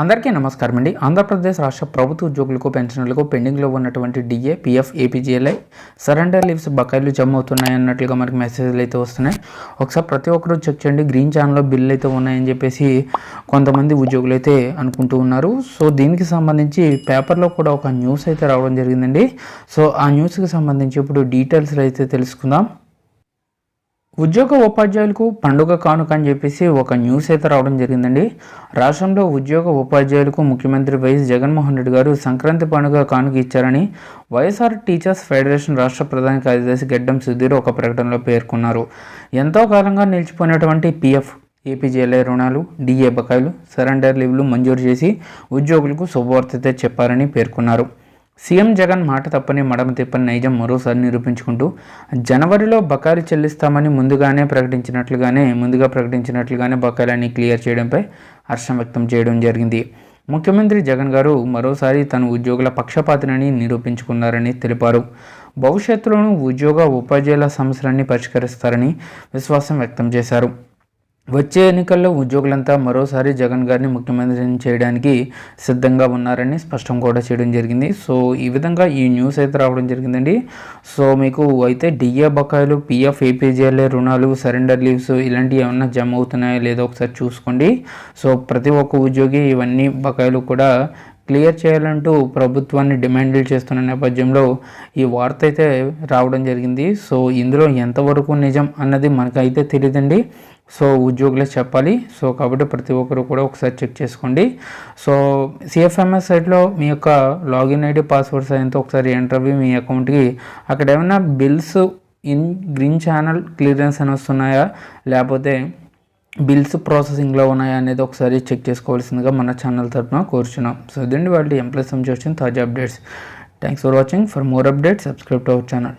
అందరికీ నమస్కారం అండి ఆంధ్రప్రదేశ్ రాష్ట్ర ప్రభుత్వ ఉద్యోగులకు పెన్షన్లకు పెండింగ్లో ఉన్నటువంటి DA PF APGLI surrender leaves బకాయిలు జమ అవుతున్నాయి అన్నట్లుగా మనకి మెసేజ్లు అయితే వస్తున్నాయి. ఒకసారి ప్రతి ఒక్కరూ చెక్ చేయండి. గ్రీన్ ఛానల్లో బిల్లు అయితే ఉన్నాయని చెప్పేసి కొంతమంది ఉద్యోగులు అయితే అనుకుంటూ ఉన్నారు. సో దీనికి సంబంధించి పేపర్లో కూడా ఒక న్యూస్ అయితే రావడం జరిగిందండి. సో ఆ న్యూస్కి సంబంధించి ఇప్పుడు డీటెయిల్స్ అయితే తెలుసుకుందాం. ఉద్యోగ ఉపాధ్యాయులకు పండుగ కానుక అని చెప్పేసి ఒక న్యూస్ అయితే రావడం జరిగిందండి. రాష్ట్రంలో ఉద్యోగ ఉపాధ్యాయులకు ముఖ్యమంత్రి వైఎస్ జగన్మోహన్ రెడ్డి గారు సంక్రాంతి పండుగ కానుక ఇచ్చారని వైఎస్ఆర్ టీచర్స్ ఫెడరేషన్ రాష్ట్ర ప్రధాన కార్యదర్శి గడ్డం సుధీర్ ఒక ప్రకటనలో పేర్కొన్నారు. ఎంతో కాలంగా నిలిచిపోయినటువంటి పిఎఫ్ ఏపీజీఎల్ఐ రుణాలు డిఏ బకాయిలు సరెండర్ లీవ్లు మంజూరు చేసి ఉద్యోగులకు శుభవార్త చెప్పారని పేర్కొన్నారు. సీఎం జగన్ మాట తప్పని మడమ తిప్పని నైజం మరోసారి నిరూపించుకుంటూ జనవరిలో బకాయిలు చెల్లిస్తామని ముందుగానే ప్రకటించినట్లుగానే ముందుగా ప్రకటించినట్లుగానే బకాయిలన్నీ క్లియర్ చేయడంపై హర్షం వ్యక్తం చేయడం జరిగింది. ముఖ్యమంత్రి జగన్ గారు మరోసారి తన ఉద్యోగుల పక్షపాతినని నిరూపించుకున్నారని తెలిపారు. భవిష్యత్తులోనూ ఉద్యోగ ఉపాధ్యాయుల సమస్యలన్నీ పరిష్కరిస్తారని విశ్వాసం వ్యక్తం చేశారు. వచ్చే ఎన్నికల్లో ఉద్యోగులంతా మరోసారి జగన్ గారిని ముఖ్యమంత్రిని చేయడానికి సిద్ధంగా ఉన్నారని స్పష్టం కూడా చేయడం జరిగింది. సో ఈ విధంగా ఈ న్యూస్ అయితే రావడం జరిగిందండి. సో మీకు అయితే డిఏ బకాయిలు పిఎఫ్ ఏపీజీఎల్ఏ రుణాలు సరెండర్ లీవ్స్ ఇలాంటివి ఏమన్నా జమ అవుతున్నాయో లేదో ఒకసారి చూసుకోండి. సో ప్రతి ఒక్క ఉద్యోగి ఇవన్నీ బకాయిలు కూడా క్లియర్ చేయాలంటూ ప్రభుత్వాన్ని డిమాండ్లు చేస్తున్న నేపథ్యంలో ఈ వార్త అయితే రావడం జరిగింది. సో ఇందులో ఎంతవరకు నిజం అన్నది మనకైతే తెలియదండి సో ఉద్యోగులే చెప్పాలి. సో కాబట్టి ప్రతి ఒక్కరు కూడా ఒకసారి చెక్ చేసుకోండి. సో సిఎఫ్ఎంఎస్ సైట్లో మీ యొక్క లాగిన్ ఐడి పాస్వర్డ్ సాయంతో ఒకసారి ఎంటర్ అవ్వి మీ అకౌంట్కి అక్కడ ఏమైనా bills in green channel clearance అని వస్తున్నాయా? లేకపోతే బిల్స్ ప్రాసెసింగ్లో ఉన్నాయా అనేది ఒకసారి చెక్ చేసుకోవాల్సిందిగా మన ఛానల్ తరఫున కోరుచున్నాం. సో ఇదండి వాళ్ళు ఎంప్లాయ్ సంబంధించి వచ్చిన తాజా updates. Thanks for watching. For more updates subscribe to our channel.